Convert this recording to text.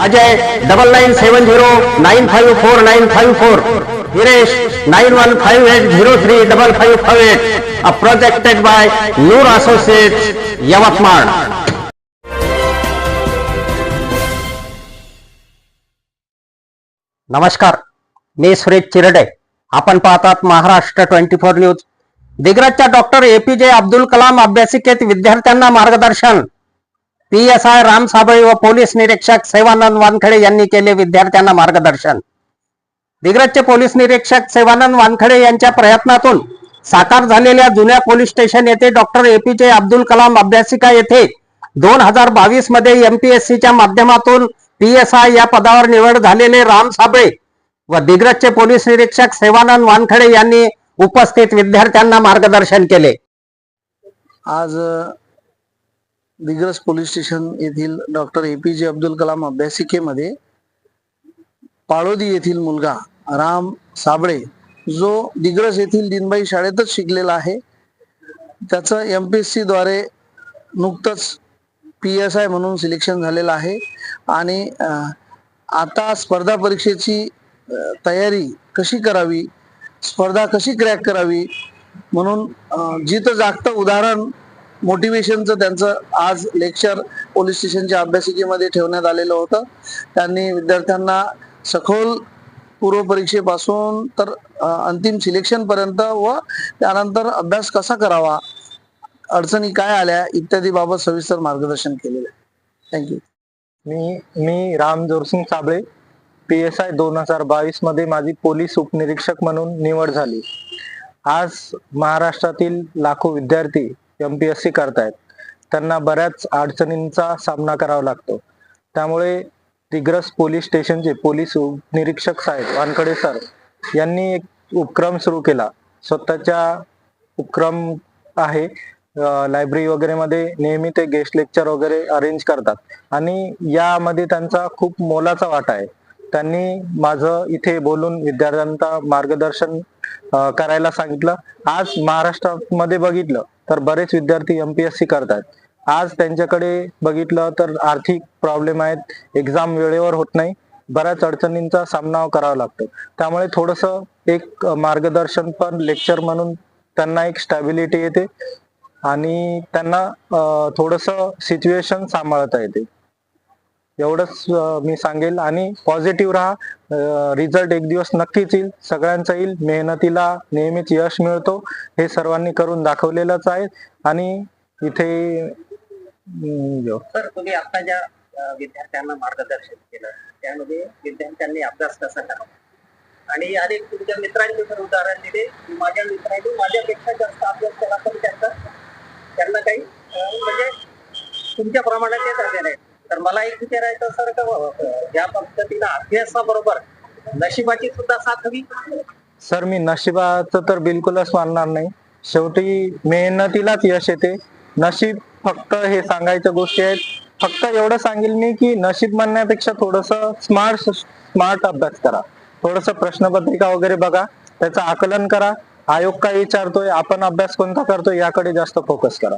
Ajay double nine seven zero nine five four nine five four Hiresh nine one five eight zero three double five five eight a projected by Noor associates Yavatmal नमस्कार मी सुरेश चिरडे. आपण पाहतात Maharashtra twenty four news दिग्रजच्या doctor A P J Abdul Kalam अभ्यासिकेत विद्यार्थ्यांना मार्गदर्शन. P S I Ram Sable व police निरीक्षक सेवानंद वानखडे यांनी केले विद्यार्थ्यांना मार्गदर्शन. दिग्रजचे पोलीस निरीक्षक सेवानंद वानखडे यांच्या प्रयत्नातून साकार झालेल्या जुन्या पोलीस स्टेशन येथे डॉक्टर एपीजे अब्दुल कलाम अभ्यासिका येथे दोन हजार बावीसमध्ये एमपीएससीच्या माध्यमातून पीएसआय या पदावर निवड झालेले राम साबळे व दिग्रजचे पोलीस निरीक्षक सेवानंद वानखडे यांनी उपस्थित विद्यार्थ्यांना मार्गदर्शन केले. आज दिग्रस पोलीस स्टेशन येथील doctor A P J Abdul Kalam अभ्यासिकेमध्ये Palodi येथील मुलगा राम साबळे जो दिग्रस येथील दिनबाई शाळेतच शिकलेला आहे. त्याचं एम पी एस सीद्वारे नुकतंच पी एस आय म्हणून सिलेक्शन झालेलं आहे. आणि आता स्पर्धा परीक्षेची तयारी कशी करावी? स्पर्धा कशी क्रॅक करावी? म्हणून जिथं जागतं उदाहरण मोटिवेशनचं त्यांचं आज लेक्चर पोलीस स्टेशनच्या अभ्यासिकेमध्ये ठेवण्यात आलेलं होतं. त्यांनी विद्यार्थ्यांना सखोल पूर्वपरीक्षेपासून तर अंतिम सिलेक्शनपर्यंत व त्यानंतर अभ्यास कसा करावा अडचणी काय आल्या इत्यादी बाबत सविस्तर मार्गदर्शन केलेलं आहे. थँक्यू मी मी Ram Jorsing Sable P S I दोन हजार बावीसमध्ये माझी पोलीस उपनिरीक्षक म्हणून निवड झाली. आज महाराष्ट्रातील लाखो विद्यार्थी एम पी एस सी करतायत. त्यांना बऱ्याच अडचणींचा सामना करावा लागतो. त्यामुळे दिग्रस पोलीस स्टेशनचे पोलीस निरीक्षक साहेब वानकडे सर यांनी एक उपक्रम सुरू केला. स्वतःच्या उपक्रम आहे. लायब्ररी वगैरे मध्ये नेहमी ते गेस्ट लेक्चर वगैरे अरेंज करतात. आणि यामध्ये त्यांचा खूप मोलाचा वाटा आहे. त्यांनी माझं इथे बोलून विद्यार्थ्यांचा मार्गदर्शन करायला सांगितलं. आज महाराष्ट्रामध्ये बघितलं तर बरेच विद्यार्थी एमपीएससी करतात आज त्यांच्याकडे बघितलं तर आर्थिक प्रॉब्लेम आहेत. एक्झाम वेळेवर होत नाही. बऱ्याच अडचणींचा सामना करावा लागतो. त्यामुळे थोडस एक मार्गदर्शन पण लेक्चर म्हणून त्यांना एक स्टॅबिलिटी येते. आणि त्यांना थोडस सिच्युएशन सांभाळता येते. एवढंच मी सांगेल. आणि पॉझिटिव्ह राहा. रिझल्ट एक दिवस नक्कीच येईल. सगळ्यांचा येईल. मेहनतीला नेहमीच यश मिळतो. हे सर्वांनी करून दाखवलेलंच आहे. आणि इथे सर तुम्ही आता ज्या विद्यार्थ्यांना मार्गदर्शन केलं त्यामध्ये विद्यार्थ्यांनी अभ्यास कसा करावा? आणि अनेक तुमच्या मित्रांचे जर उदाहरण दिले. माझ्या मित्रांनी माझ्यापेक्षा जास्त अभ्यास केला पण त्यांचा त्यांना काही म्हणजे तुमच्या प्रमाणात येत झाले नाही तर मला एक विचारायचं सर का अ, ज्या पद्धतीनं अभ्यासाबरोबर नशिबाची सुद्धा साथ हवी? सर मी नशिबाचं तर बिलकुलच मानणार नाही. शेवटी मेहनतीलाच यश येते. नशीब फक्त हे सांगायच्या गोष्टी आहेत. फक्त एवढं सांगेल मी की नशीब म्हणण्यापेक्षा थोडस स्मार्ट स्मार्ट अभ्यास करा. थोडस प्रश्नपत्रिका वगैरे बघा. त्याचं आकलन करा. आयोग काय विचारतोय आपण अभ्यास कोणता करतोय याकडे जास्त फोकस करा.